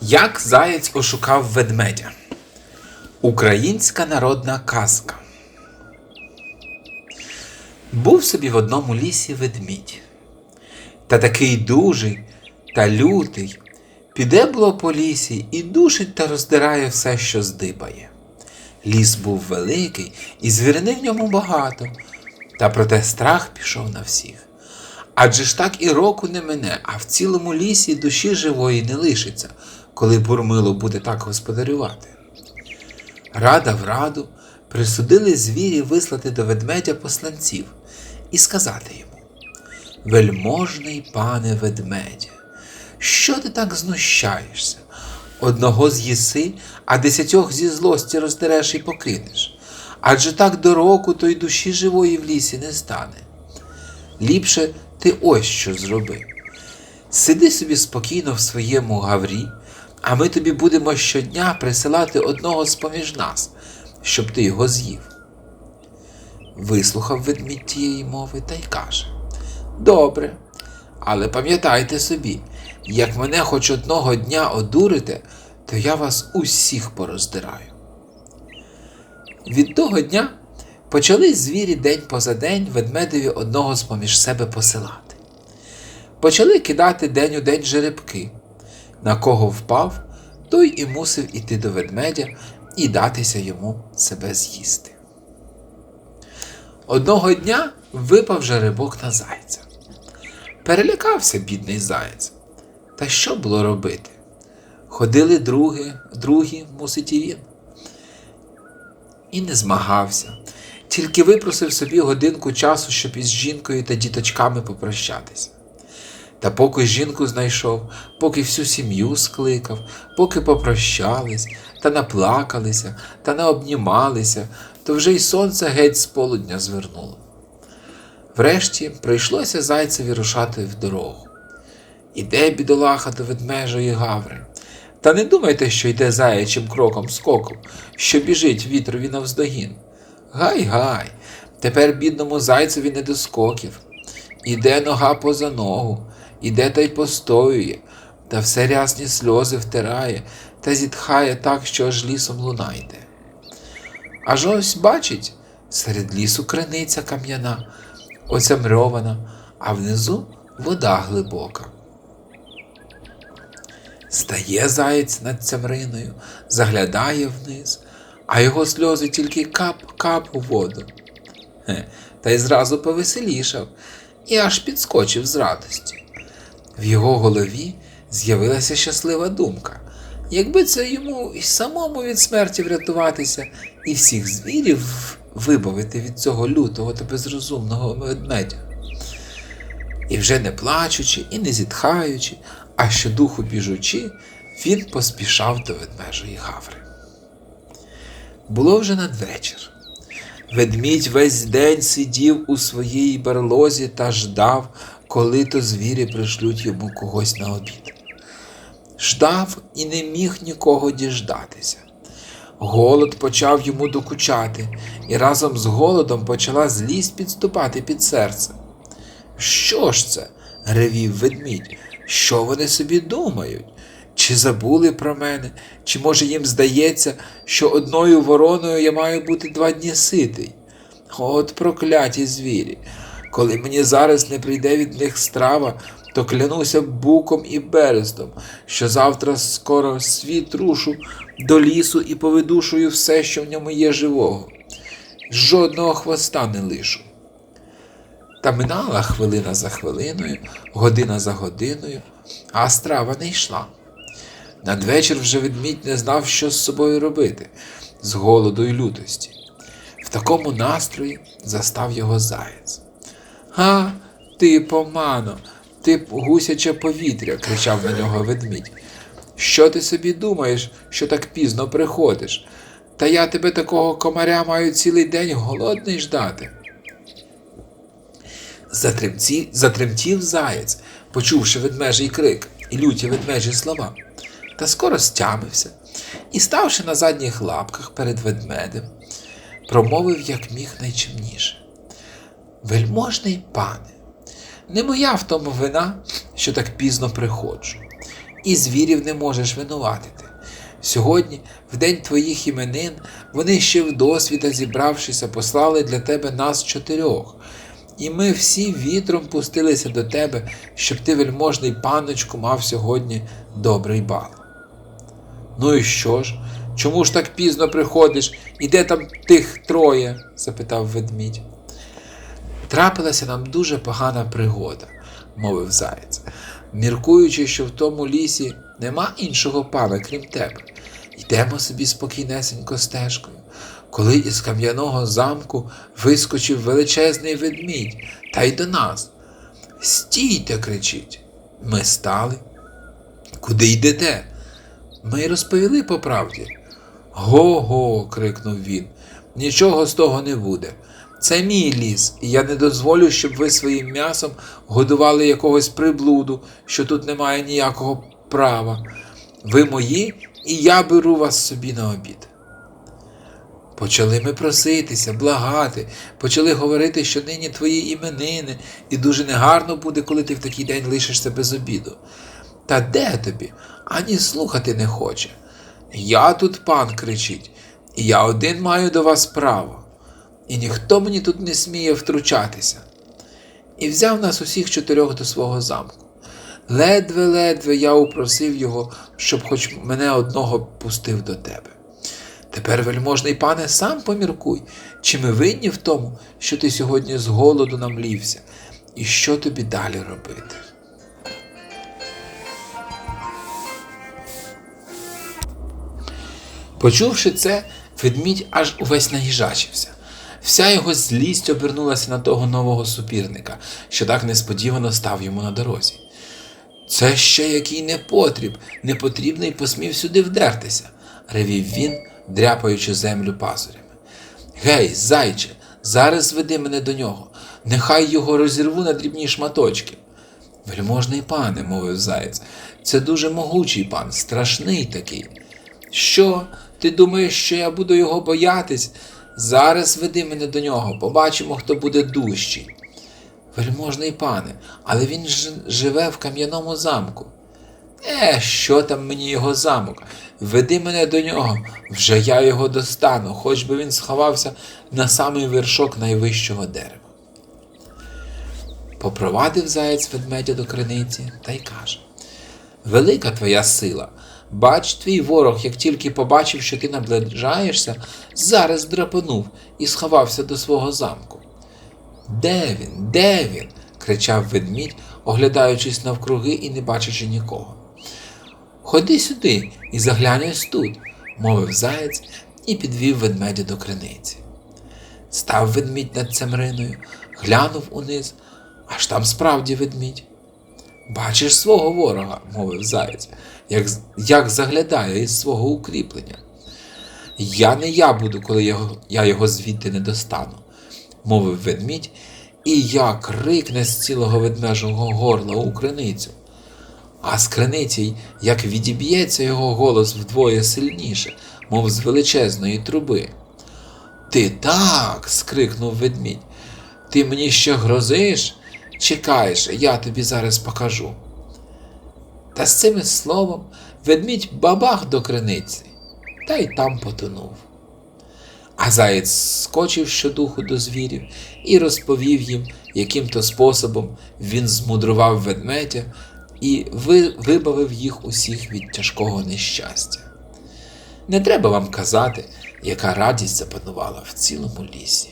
Як заєць ошукав ведмедя? Українська народна казка. Був собі в одному лісі ведмідь. Та такий дужий та лютий піде було по лісі і душить та роздирає все, що здибає. Ліс був великий, і звірини в ньому багато, та проте страх пішов на всіх. Адже ж так і року не мине, а в цілому лісі душі живої не лишиться, коли бурмило буде так господарювати. Рада в раду присудили звірі вислати до ведмедя посланців і сказати йому: Вельможний пане ведмедя, що ти так знущаєшся? Одного з'їси, а десятьох зі злості роздереш і покинеш. Адже так до року то й душі живої в лісі не стане. Ліпше ти ось що зроби. Сиди собі спокійно в своєму гаврі, а ми тобі будемо щодня присилати одного з поміж нас, щоб ти його з'їв. Вислухав ведмідь тієї мови та й каже: Добре, але пам'ятайте собі, як мене хоч одного дня одурите, то я вас усіх пороздираю. Від того дня почали звірі день поза день ведмедеві одного з поміж себе посилати. Почали кидати день у день жеребки. На кого впав, той і мусив іти до ведмедя і датися йому себе з'їсти. Одного дня випав жеребок на зайця. Перелякався бідний заєць. Та що було робити? Ходили другі, другі, мусить і він. І не змагався, тільки випросив собі годинку часу, щоб із жінкою та діточками попрощатися. Та поки жінку знайшов, поки всю сім'ю скликав, поки попрощались, та наплакалися, та наобнімалися, то вже й сонце геть з полудня звернуло. Врешті прийшлося зайцеві рушати в дорогу. Іде бідолаха до ведмежої гаври. Та не думайте, що йде заячим кроком скоком, що біжить вітрові навздогін. Гай гай, тепер бідному зайцеві не до скоків. Іде нога поза ногу, іде та й постоює, та все рясні сльози втирає та зітхає так, що аж лісом луна йде. Аж ось бачить, серед лісу криниця кам'яна, оцямрьована, а внизу вода глибока. Стає заєць над цямриною, заглядає вниз, а його сльози тільки кап-кап у воду. Та й зразу повеселішав і аж підскочив з радості. В його голові з'явилася щаслива думка. Якби це йому і самому від смерті врятуватися, і всіх звірів вибавити від цього лютого та безрозумного ведмедя. І вже не плачучи і не зітхаючи, а щодуху біжучи, він поспішав до ведмежої гаври. Було вже надвечір. Ведмідь весь день сидів у своїй барлозі та ждав, коли то звірі пришлють йому когось на обід. Ждав і не міг нікого діждатися. Голод почав йому докучати, і разом з голодом почала злість підступати під серце. Що ж це? ревів ведмідь. Що вони собі думають? Чи забули про мене, чи може їм здається, що одною вороною я маю бути два дні ситий? От прокляті звірі. Коли мені зараз не прийде від них страва, то клянуся буком і берестом, що завтра скоро світ рушу до лісу і повидушую все, що в ньому є живого. Жодного хвоста не лишу. Та минала хвилина за хвилиною, година за годиною, а страва не йшла. Надвечір вже ведмідь не знав, що з собою робити, з голоду й лютості. В такому настрої застав його заєць. Га, ти, помано, ти гусяче повітря, кричав на нього ведмідь. Що ти собі думаєш, що так пізно приходиш? Та я тебе такого комаря маю цілий день голодний ждати. Затремтів заєць, почувши ведмежий крик і люті ведмежі слова, та скоро стямився і, ставши на задніх лапках перед ведмедем, промовив як міг найчимніше. Вельможний пане, не моя в тому вина, що так пізно приходжу. і звірів не можеш винуватити. Сьогодні, в день твоїх іменин, вони ще в досвіда, зібравшися, послали для тебе нас чотирьох. І ми всі вітром пустилися до тебе, щоб ти, вельможний паночку, мав сьогодні добрий бал. Ну і що ж? Чому ж так пізно приходиш? І де там тих троє? запитав ведмідь. Трапилася нам дуже погана пригода, мовив заєць, міркуючи, що в тому лісі нема іншого пана, крім тебе. Йдемо собі спокійнесенько стежкою, коли із кам'яного замку вискочив величезний ведмідь, та й до нас. Стійте, кричить. Ми стали. Куди йдете? Ми й розповіли по правді. Го-го. крикнув він. Нічого з того не буде. Це мій ліс, і я не дозволю, щоб ви своїм м'ясом годували якогось приблуду, що тут немає ніякого права. Ви мої, і я беру вас собі на обід. Почали ми проситися, благати, почали говорити, що нині твої іменини, і дуже негарно буде, коли ти в такий день лишишся без обіду. Та де тобі? Ані слухати не хоче. Я тут пан кричить, і я один маю до вас право, і ніхто мені тут не сміє втручатися. І взяв нас усіх чотирьох до свого замку. Ледве-ледве я упросив його, щоб хоч мене одного пустив до тебе. Тепер, вельможний пане, сам поміркуй, чи ми винні в тому, що ти сьогодні з голоду намлівся, і що тобі далі робити? Почувши це, ведмідь аж увесь наїжачився. Вся його злість обернулася на того нового супірника, що так несподівано став йому на дорозі. Це ще який непотріб, непотрібний посмів сюди вдертися, ревів він, дряпаючи землю пазурями. Гей, зайче, зараз веди мене до нього, нехай його розірву на дрібні шматочки. Вельможний пане, мовив заєць, це дуже могучий пан, страшний такий. Що? Ти думаєш, що я буду його боятись? Зараз веди мене до нього, побачимо, хто буде дужчий. Вельможний пане, але він ж живе в кам'яному замку. Е, що там мені його замок? Веди мене до нього, вже я його достану, хоч би він сховався на самий вершок найвищого дерева. Попровадив заєць ведмедя до криниці та й каже Велика твоя сила. Бач, твій ворог, як тільки побачив, що ти наближаєшся, зараз драпанув і сховався до свого замку. Де він? Де він? кричав ведмідь, оглядаючись навкруги і не бачачи нікого. Ходи сюди і заглянь тут, мовив заєць і підвів ведмедя до криниці. Став ведмідь над цемриною, глянув униз, аж там справді ведмідь. Бачиш свого ворога, мовив заєць, як, як заглядає із свого укріплення. Я не я буду, коли його, я його звідти не достану, мовив ведмідь, і як рикне з цілого ведмежого горла у криницю. А з криниці, як відіб'ється його голос вдвоє сильніше, мов з величезної труби. Ти так. скрикнув ведмідь. Ти мені ще грозиш? Чекаєш, я тобі зараз покажу. Та з цими словом ведмідь бабах до криниці, та й там потонув. А заєць скочив щодуху до звірів і розповів їм, яким то способом він змудрував ведмедя і ви- вибавив їх усіх від тяжкого нещастя. Не треба вам казати, яка радість запанувала в цілому лісі.